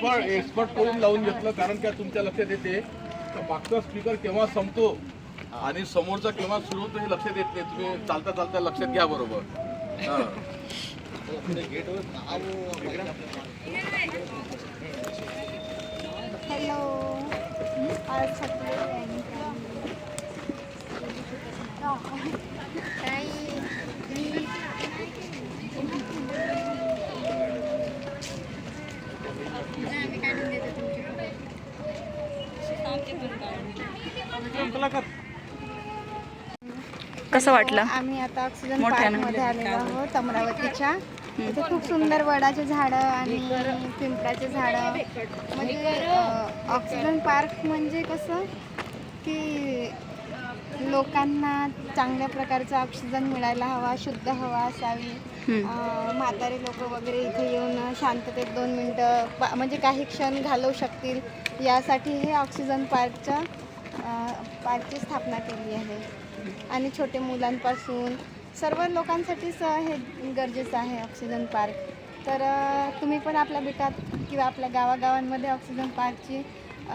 Expert expert करून लावून घेतलं कारण काय तुमच्या लक्षात येते? तर मागचा स्पीकर केव्हा संपतो आणि समोरचा केव्हा सुरू होतो हे लक्षात येत नाही. तुम्ही चालता चालता लक्षात घ्या बरोबर. हॅलो. कसं वाटलं? आम्ही आता ऑक्सिजन. पार्कमध्ये आलेलो आहोत अमरावतीच्या. इथे खूप सुंदर वडाचे झाडं आणि पिंपळाचे झाडं. म्हणजे ऑक्सिजन पार्क म्हणजे कसं की लोकांना चांगल्या प्रकारचा ऑक्सिजन मिळायला हवा शुद्ध हवा असावी. अं, म्हातारे लोक वगैरे इथे येऊन शांततेत दोन मिनटं पा- म्हणजे काही क्षण घालवू शकतील. यासाठी हे ऑक्सिजन पार्कच्या पार्कची स्थापना केली आहे. आणि छोटे मुलांपासून सर्व लोकांसाठीच हे गरजेचं आहे ऑक्सिजन पार्क तर अ, तुम्ही पण आपल्या बेटात किंवा आपल्या गावागावांमध्ये ऑक्सिजन पार्कची अ,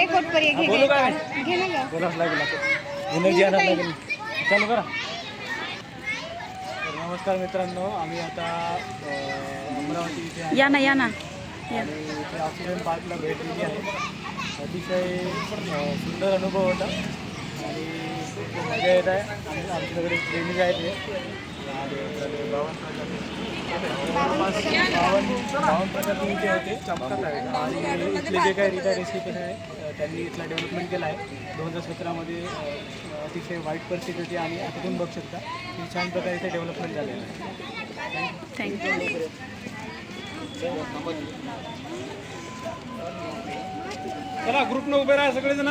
एक कोट पर घे घे घे ना गं. एनर्जी आणायला लागेल चालू करा। नमस्कार मित्रांनो आम्ही आता अमरावती इथे आहे. या ना या ना. इथे ऑक्सिजन पार्कला भेट दिली आहे. अतिशय सुंदर अनुभव होता. आणि खूप मज़ा येत आहे. आणि आमच्याकडे हे बावन्न बावन्न प्रकारचे इथे होते. आणि इथले जे काही रिटायर रेसिपी आहे त्यांनी इथला डेव्हलपमेंट केला आहे. दोन हजार सतरामध्ये अतिशय वाईट परिस्थिती आणि आता तुम्ही बघू शकता की छान प्रकारे इथे डेव्हलपमेंट झालेलं आहे. थँक्यू चला ग्रुपनं उभे राहा सगळेजण.